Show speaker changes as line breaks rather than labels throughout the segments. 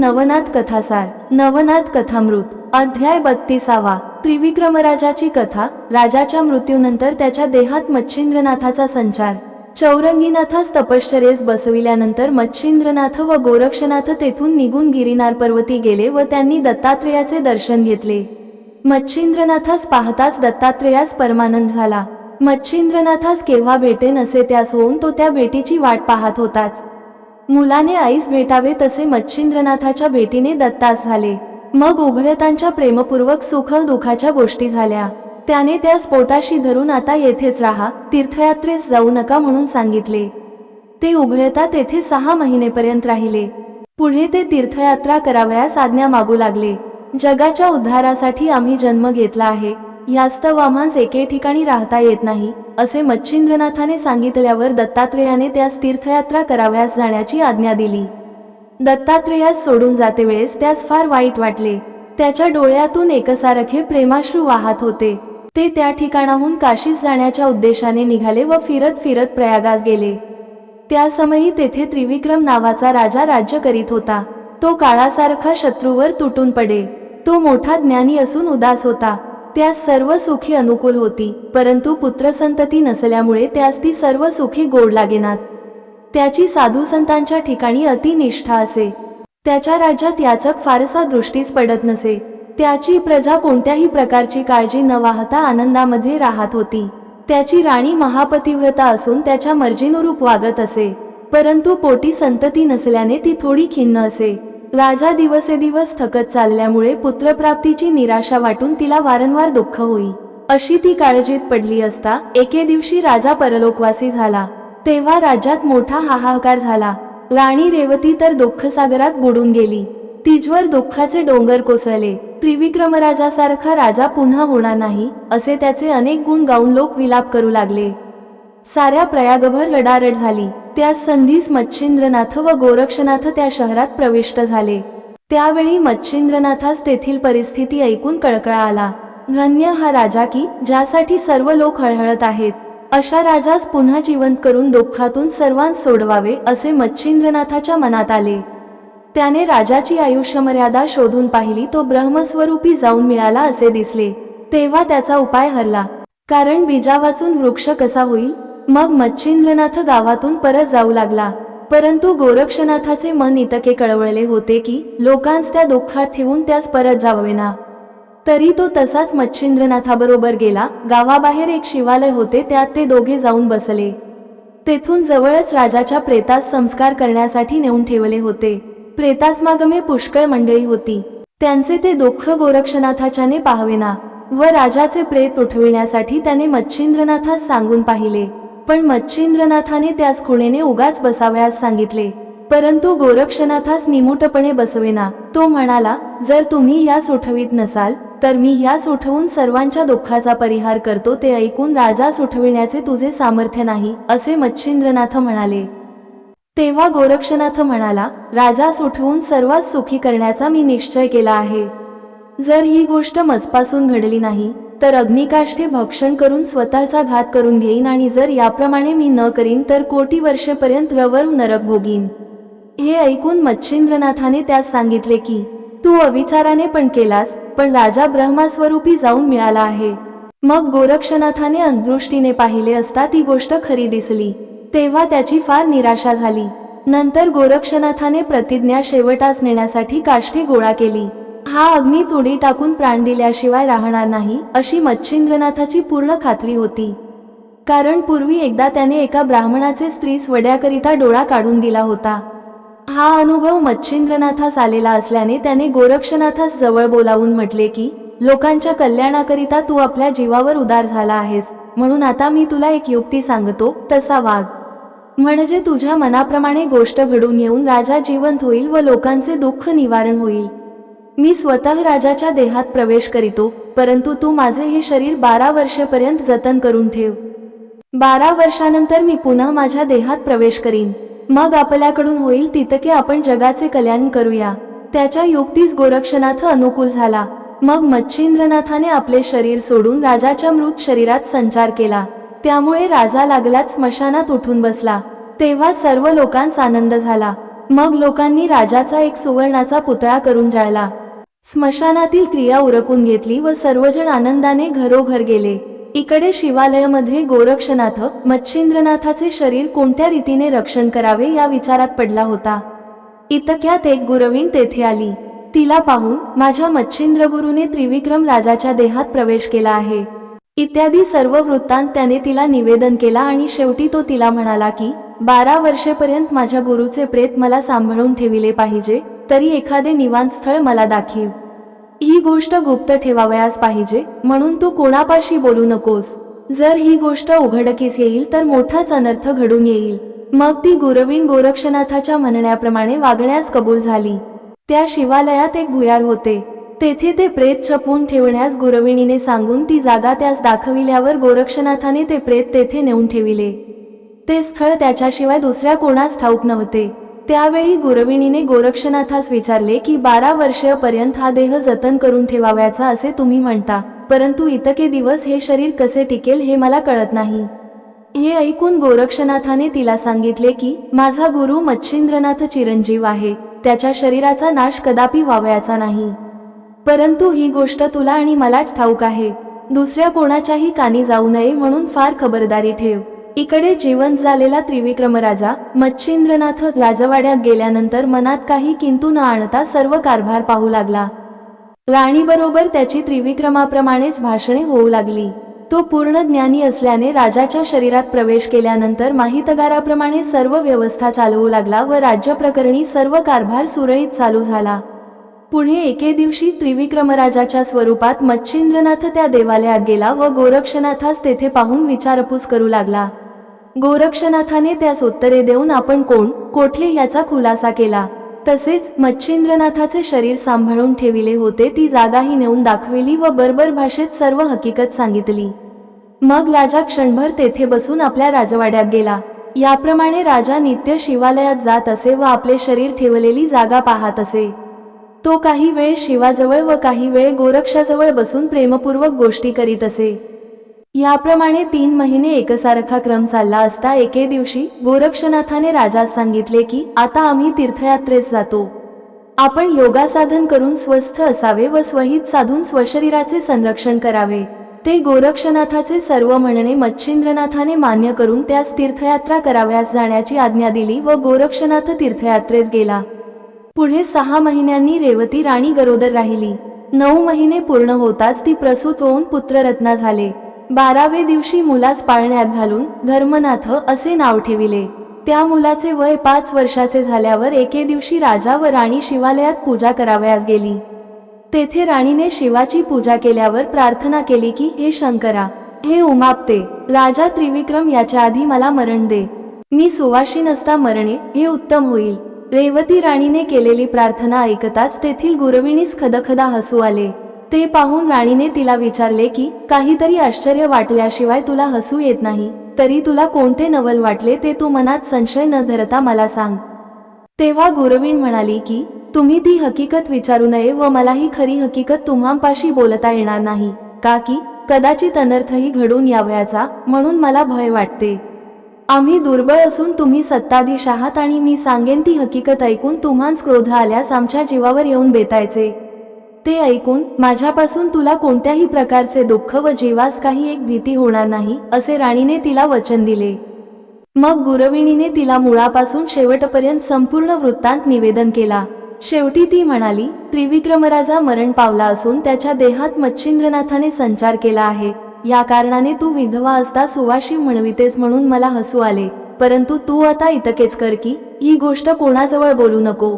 नवनाथ कथासार नवनाथ कथामृत अध्याय बत्तीसावा त्रिविक्रमराजाची कथा राजाच्या मृत्यूनंतर त्याच्या देहात मच्छिंद्रनाथाचा संचार. चौरंगीनाथास तपश्चर्येस बसविल्यानंतर मच्छिंद्रनाथ व गोरक्षनाथ तेथून निघून गिरिनार पर्वती गेले व त्यांनी दत्तात्रेयाचे दर्शन घेतले. मच्छिंद्रनाथास पाहताच दत्तात्रेयास परमानंद झाला. मच्छिंद्रनाथास केव्हा भेटेन असे त्यास होऊन तो त्या भेटीची वाट पाहत होताच. मुलाने आईस भेटावे तसे मच्छिंद्रनाथाच्या भेटीने दत्तास झाले. मग उभयतांच्या प्रेमपूर्वक सुख दुखाच्या गोष्टी झाल्या. त्याने त्यास पोटाशी धरून आता येथेच राहा तीर्थयात्रेस जाऊ नका म्हणून सांगितले. ते उभयता तेथे सहा महिनेपर्यंत राहिले. पुढे ते तीर्थयात्रा करावयास आज्ञा मागू लागले. जगाच्या उद्धारासाठी आम्ही जन्म घेतला आहे यास्तव आम्हास एके ठिकाणी राहता येत नाही असे मच्छिंद्रनाथाने सांगितल्यावर दत्तात्रेयाने त्यास तीर्थयात्रा करावयास जाण्याची आज्ञा दिली. दत्तात्रेयास सोडून जाते वेळेस त्यास फार वाईट वाटले. त्याच्या डोळ्यातून एकसारखे प्रेमाश्रू वाहत होते. ते त्या ठिकाणाहून काशीस जाण्याच्या उद्देशाने निघाले व फिरत फिरत प्रयागास गेले. त्या समयी तेथे त्रिविक्रम नावाचा राजा राज्य करीत होता. तो काळासारखा शत्रूवर तुटून पडे. तो मोठा ज्ञानी असून उदास होता. त्यास सर्व सुखी अनुकूल होती परंतु पुत्रसंतती नसल्यामुळे त्यास ती सर्व सुखी गोड लागेनात. त्याची साधू संतांच्या ठिकाणी अतिनिष्ठा असे. त्याच्या राज्यात याचक फारसा दृष्टीस पडत नसे. त्याची प्रजा कोणत्याही प्रकारची काळजी न वाहता आनंदामध्ये राहत होती. त्याची राणी महापतिव्रता असून त्याच्या मर्जीनुरूप वागत असे. परंतु पोटी संतती नसल्याने ती थोडी खिन्न असे. राजा दिवसेदिवस थकत चालल्यामुळे पुत्रप्राप्तीची निराशा वाटून तिला वारंवार दुःख होई. अशी ती काळजीत पडली असता एके दिवशी राजा परलोकवासी झाला. तेव्हा राज्यात मोठा हाहाकार झाला. राणी रेवती तर दुःखसागरात बुडून गेली. तिजवर दुःखाचे डोंगर कोसळले. त्रिविक्रमराजासारखा राजा पुन्हा होणार नाही असे त्याचे अनेक गुण गाऊन लोक विलाप करू लागले. साऱ्या प्रयागभर रडारड झाली. त्या संधीस मच्छिंद्रनाथ व गोरक्षनाथ त्या शहरात प्रविष्ट झाले. त्यावेळी मच्छिंद्रनाथास तेथील परिस्थिती ऐकून कळकळा आला. धन्य हा राजा की ज्यासाठी सर्व लोक हळहळत आहेत. अशा राजास पुन्हा जिवंत करून दुःखातून सर्वांस सोडवावे असे मच्छिंद्रनाथाच्या मनात आले. त्याने राजाची आयुष्यमर्यादा शोधून पाहिली तो ब्रह्मस्वरूपी जाऊन मिळाला असे दिसले. तेव्हा त्याचा उपाय हरला. कारण बीजा वाचून वृक्ष कसा होईल? मग मच्छिंद्रनाथ गावातून परत जाऊ लागला. परंतु गोरक्षनाथाचे मन इतके कळवळले होते की लोकांस त्या दुःखात ठेवून त्यास परत जावेना तरी तो तसाच मच्छिंद्रनाथाबरोबर गेला. गावाबाहेर एक शिवालय होते त्यात ते दोघे जाऊन बसले. तेथून जवळच राजाच्या प्रेतास संस्कार करण्यासाठी नेऊन ठेवले होते. प्रेतासमागमे पुष्कळ मंडळी होती. त्यांचे ते दुःख गोरक्षनाथाच्याने पाहावेना व राजाचे प्रेत उठविण्यासाठी त्याने मच्छिंद्रनाथास सांगून पाहिले. पण मच्छिंद्रनाथाने त्याच खुणेने उगाच बसावयास सांगितले. परंतु गोरक्षनाथास निमुटपणे बसवेना. तो म्हणाला जर तुम्ही यास उठवीत नसाल तर मी यास उठवून सर्वांच्या दुःखाचा परिहार करतो ते ऐकून राजास उठविण्याचे तुझे सामर्थ्य नाही असे मच्छिंद्रनाथ म्हणाले. तेव्हा गोरक्षनाथ म्हणाला राजास उठवून सर्वात सुखी करण्याचा मी निश्चय केला आहे. जर ही गोष्ट मजपासून घडली नाही तर अग्निकाष्ठे भक्षण करून स्वतःचा घात करून घेईन आणि जर याप्रमाणे मी न करीन तर कोटी वर्षेपर्यंत रवर नरक भोगीन. हे ऐकून मच्छिंद्रनाथाने त्यास सांगितले की तू अविचाराने पण केलास पण राजा ब्रह्मास्वरूपी जाऊन मिळाला आहे मग गोरक्षनाथाने अंदृष्टीने पाहिले असता ती गोष्ट खरी दिसली. तेव्हा त्याची फार निराशा झाली. नंतर गोरक्षनाथाने प्रतिज्ञा शेवटास नेण्यासाठी काष्ठी गोळा केली. हा अग्नी तोडी टाकून प्राण दिल्याशिवाय राहणार नाही अशी मच्छिंद्रनाथाची पूर्ण खात्री होती. कारण पूर्वी एकदा त्याने एका ब्राह्मणाचे स्त्रीस वड्याकरिता डोळा काढून दिला होता. हा अनुभव मच्छिंद्रनाथास आलेला असल्याने त्याने गोरक्षनाथास जवळ बोलावून म्हटले की लोकांच्या कल्याणाकरिता तू आपल्या जीवावर उदार झाला आहेस म्हणून आता मी तुला एक युक्ती सांगतो तसा वाघ म्हणजे तुझ्या मनाप्रमाणे गोष्ट घडून येऊन राजा जिवंत होईल व लोकांचे दुःख निवारण होईल. मी स्वतः राजाच्या देहात प्रवेश करीतो परंतु तू माझे हे शरीर बारा वर्षेपर्यंत जतन करून ठेव. बारा वर्षानंतर मी पुन्हा माझ्या देहात प्रवेश करीन. मग आपल्याकडून होईल तितके आपण जगाचे कल्याण करूया. त्याच्या युक्तीस गोरक्षनाथ अनुकूल झाला. मग मच्छिंद्रनाथाने आपले शरीर सोडून राजाच्या मृत शरीरात संचार केला. त्यामुळे राजा लागलाच स्मशानात उठून बसला. तेव्हा सर्व लोकांस आनंद झाला. मग लोकांनी राजाचा एक सुवर्णाचा पुतळा करून जाळला. स्मशानातील क्रिया उरकून घेतली व सर्वजण आनंदाने घरोघर गेले. इकडे शिवालयामध्ये गोरक्षनाथ मच्छिंद्रनाथाचे शरीर कोणत्या रीतीने रक्षण करावे या विचारात पडला होता. इतक्यात एक गुरवीण तेथे आली. तिला पाहून माझ्या मच्छिंद्र गुरुने त्रिविक्रम राजाच्या देहात प्रवेश केला आहे. इत्यादी सर्व वृत्तांत त्याने तिला निवेदन केला आणि शेवटी तो तिला म्हणाला की बारा वर्षेपर्यंत माझ्या गुरुचे प्रेत मला सांभाळून ठेविले पाहिजे तरी एखादे निवांत स्थळ मला दाखीव. ही गोष्ट गुप्त ठेवावयास पाहिजे म्हणून तू कोणापाशी बोलू नकोस. जर ही गोष्ट उघडकीस येईल तर मोठाच अनर्थ घडून येईल. मग ती गुरवीण गोरक्षनाथाच्या म्हणण्याप्रमाणे वागण्यास कबूल झाली. त्या शिवालयात एक भुयार होते. तेथे ते प्रेत छपून ठेवण्यास गुरविणीने सांगून ती जागा त्यास दाखविल्यावर गोरक्षनाथाने ते प्रेत तेथे नेऊन ठेविले. ते स्थळ त्याच्याशिवाय दुसऱ्या कोणास ठाऊक नव्हते. त्यावेळी गुरविणीने गोरक्षनाथास विचारले की बारा वर्षेपर्यंत हा देह जतन करून ठेवावयाचा असे तुम्ही म्हणता परंतु इतके दिवस हे शरीर कसे टिकेल हे मला कळत नाही हे ऐकून गोरक्षनाथाने तिला सांगितले की माझा गुरु मच्छिंद्रनाथ चिरंजीव आहे त्याच्या शरीराचा नाश कदापि व्हावयाचा नाही. परंतु ही गोष्ट तुला आणि मलाच ठाऊक आहे. दुसऱ्या कोणाच्याही कानी जाऊ नये म्हणून फार खबरदारी ठेव. इकडे जिवंत झालेला त्रिविक्रम राजा मच्छिंद्रनाथ राजवाड्यात गेल्यानंतर मनात काही किंतू न आणता सर्व कारभार पाहू लागला. राणीबरोबर त्याची त्रिविक्रमाप्रमाणेच भाषणे होऊ लागली. तो पूर्ण ज्ञानी असल्याने राजाच्या शरीरात प्रवेश केल्यानंतर माहितगाराप्रमाणे सर्व व्यवस्था चालवू लागला व राज्यप्रकरणी सर्व कारभार सुरळीत चालू झाला. पुढे एके दिवशी त्रिविक्रमराजाच्या स्वरूपात मच्छिंद्रनाथ त्या देवालयात गेला व गोरक्षनाथास तेथे पाहून विचारपूस करू लागला. गोरक्षनाथाने त्यास उत्तरे देऊन आपण कोण कोठली याचा खुलासा केला. तसेच मच्छिंद्रनाथाचे शरीर सांभाळून ठेविले होते ती जागाही नेऊन दाखविली व बर्बर भाषेत सर्व हकीकत सांगितली. मग राजा क्षणभर तेथे बसून आपल्या राजवाड्यात गेला. याप्रमाणे राजा नित्य शिवालयात जात असे व आपले शरीर ठेवलेली जागा पाहत असे. तो काही वेळ शिवाजवळ व काही वेळ गोरक्षाजवळ बसून प्रेमपूर्वक गोष्टी करीत असे. याप्रमाणे तीन महिने एकसारखा क्रम चालला असता एके दिवशी गोरक्षनाथाने राजास सांगितले की आता आम्ही तीर्थयात्रेस जातो. आपण योगासाधन करून स्वस्थ असावे व स्वहित साधून स्वशरीराचे संरक्षण करावे ते गोरक्षनाथाचे सर्व म्हणणे मच्छिंद्रनाथाने मान्य करून त्यास तीर्थयात्रा कराव्यास जाण्याची आज्ञा दिली व गोरक्षनाथ तीर्थयात्रेस गेला. पुढे सहा महिन्यांनी रेवती राणी गरोदर राहिली. नऊ महिने पूर्ण होताच ती प्रसूत होऊन पुत्ररत्ना झाले. बारावे दिवशी मुलास पाळण्यात घालून धर्मनाथ असे नाव ठेविले. त्या मुलाचे वय पाच वर्षाचे झाल्यावर एके दिवशी राजा व राणी शिवालयात पूजा करावयास गेली. तेथे राणीने शिवाची पूजा केल्यावर प्रार्थना केली की हे शंकरा हे उमापते राजा त्रिविक्रम याच्या आधी मला मरण दे. मी सुवाशी नसता मरणे हे उत्तम होईल. रेवती राणीने केलेली प्रार्थना ऐकताच तेथील गुरविणीस खदखदा हसू आले. ते पाहून राणीने तिला विचारले की काहीतरी आश्चर्य वाटल्याशिवाय तुला हसू येत नाही. तरी तुला कोणते नवल वाटले ते तू मनात संशय न धरता मला सांग. तेव्हा गुरवीण म्हणाली की तुम्ही ती हकीकत विचारू नये व मला ही खरी हकीकत तुम्हापाशी बोलता येणार नाही. का की कदाचित अनर्थही घडून यावयाचा म्हणून मला भय वाटते. आम्ही दुर्बळ असून तुम्ही सत्ताधीश आहात आणि मी सांगेन ती हकीकत ऐकून तुम्हाच क्रोध आल्यास आमच्या जीवावर येऊन बेतायचे. ते ऐकून माझ्यापासून तुला कोणत्याही प्रकारचे दुःख व जीवास काही एक भीती होणार नाही असे राणीने तिला वचन दिले. मग गुरविणीने तिला मुळापासून शेवटपर्यंत संपूर्ण वृत्तांत निवेदन केला. शेवटी ती म्हणाली त्रिविक्रमराजा मरण पावला असून त्याच्या देहात मच्छिंद्रनाथाने संचार केला आहे. या कारणाने तू विधवा असता सुवाशी म्हणवितेस म्हणून मला हसू आले परंतु तू आता इतकेच कर की ही गोष्ट कोणाजवळ बोलू नको.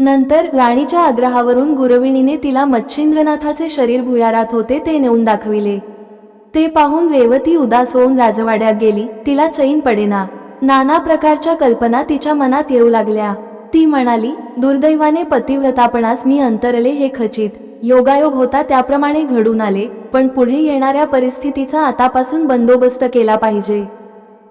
नंतर राणीच्या आग्रहावरून गुरविणीने तिला मच्छिंद्रनाथाचे शरीर भुयारात होते ते नेऊन दाखविले. ते पाहून रेवती उदास होऊन राजवाड्यात गेली. तिला चैन पडेना. नाना प्रकारच्या कल्पना तिच्या मनात येऊ लागल्या. ती म्हणाली दुर्दैवाने पतिव्रतापणास मी अंतरले हे खचित. योगायोग होता त्याप्रमाणे घडून आले पण पुढे येणाऱ्या परिस्थितीचा आतापासून बंदोबस्त केला पाहिजे.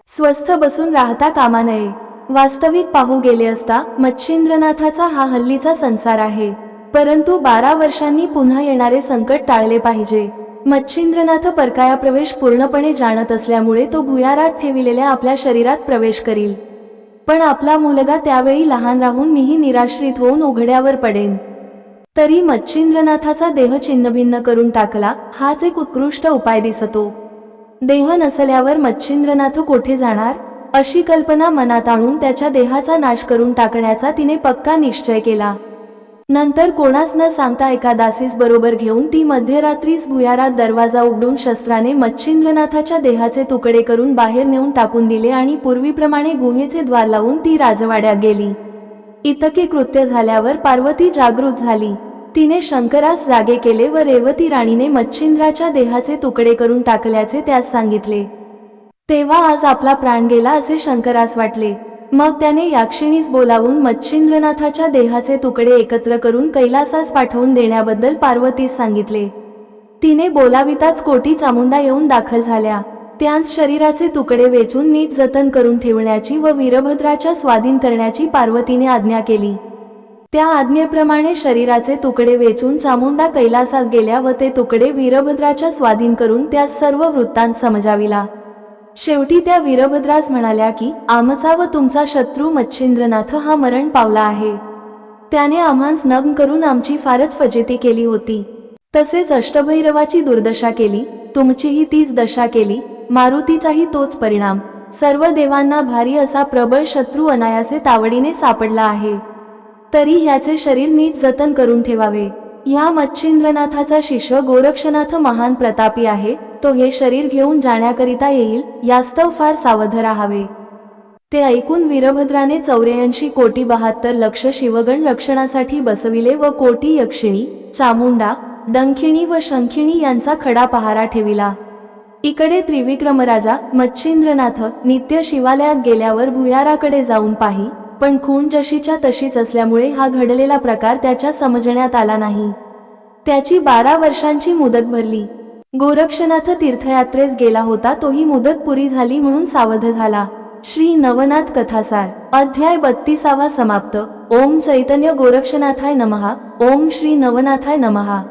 स्वस्थ बसून राहता कामा नये. वास्तविक पाहू गेले असता मच्छिंद्रनाथाचा हा हल्लीचा संसार आहे. परंतु बारा वर्षांनी पुन्हा येणारे संकट टाळले पाहिजे. मच्छिंद्रनाथ परकाया प्रवेश पूर्णपणे जाणत असल्यामुळे तो भुयारात ठेविलेल्या आपल्या शरीरात प्रवेश करील. पण आपला मुलगा त्यावेळी लहान राहून मीही निराश्रित होऊन उघड्यावर पडेन. तरी मच्छिंद्रनाथाचा देह छिन्नभिन्न करून टाकला हाच एक उत्कृष्ट उपाय दिसतो. देह नसल्यावर मच्छिंद्रनाथ कोठे जाणार? अशी कल्पना मनात आणून त्याच्या देहाचा नाश करून टाकण्याचा तिने पक्का निश्चय केला. नंतर कोणास न सांगता एका दासीस बरोबर घेऊन ती मध्यरात्रीस भुयारात दरवाजा उघडून शस्त्राने मच्छिंद्रनाथाच्या देहाचे तुकडे करून बाहेर नेऊन टाकून दिले आणि पूर्वीप्रमाणे गुहेचे द्वार लावून ती राजवाड्यात गेली. इतके कृत्य झाल्यावर पार्वती जागृत झाली. तिने शंकरास जागे केले व रेवती राणीने मच्छिंद्राच्या देहाचे तुकडे करून टाकल्याचे त्यास सांगितले. तेव्हा आज आपला प्राण गेला असे शंकरास वाटले. मग त्याने याक्षिणीस बोलावून मच्छिंद्रनाथाच्या देहाचे तुकडे एकत्र करून कैलासास पाठवून देण्याबद्दल पार्वतीस सांगितले. तिने बोलाविताच कोटी चामुंडा येऊन दाखल झाल्या. त्यांस शरीराचे तुकडे वेचून नीट जतन करून ठेवण्याची व वीरभद्राच्या स्वाधीन करण्याची पार्वतीने आज्ञा केली. त्या आज्ञेप्रमाणे शरीराचे तुकडे वेचून चामुंडा कैलासास गेल्या व ते तुकडे वीरभद्राच्या स्वाधीन करून त्यास सर्व वृत्तांत समजाविला. शेवटी त्या वीरभद्रास म्हणाल्या की आमचा व तुमचा शत्रू मच्छिंद्रनाथ हा मरण पावला आहे. त्याने आम्हांस नग्न करून आमची फारच फजेती केली होती. तसेच अष्टभैरवाची दुर्दशा केली तुमचीही तीच दशा केली मारुतीचाही तोच परिणाम. सर्व देवांना भारी असा प्रबळ शत्रू अनायासे तावडीने सापडला आहे. तरी ह्याचे शरीर नीट जतन करून ठेवावे. ह्या मच्छिंद्रनाथाचा शिष्य गोरक्षनाथ महान प्रतापी आहे तो हे शरीर घेऊन जाण्याकरिता येईल यास्तव फार सावध राहावे. ते ऐकून वीरभद्राने चौऱ्याऐंशी कोटी बहात्तर लक्ष शिवगण रक्षणासाठी बसविले व कोटी यक्षिणी चामुंडा डंखिणी व शंखिणी यांचा खडा पहारा ठेविला. इकडे त्रिविक्रमराजा मच्छिंद्रनाथ नित्य शिवालयात गेल्यावर भुयाराकडे जाऊन पाही पण खूण जशीच्या तशीच असल्यामुळे हा घडलेला प्रकार त्याच्या समजण्यात आला नाही. त्याची बारा वर्षांची मुदत भरली. गोरक्षनाथ तीर्थयात्रेस गेला होता तोही मुदत पुरी झाली म्हणून सावध झाला. श्री नवनाथ कथासार. अध्याय बत्तीसावा समाप्त. ओम चैतन्य गोरक्षनाथाय नमहा ओम श्री नवनाथाय नमहा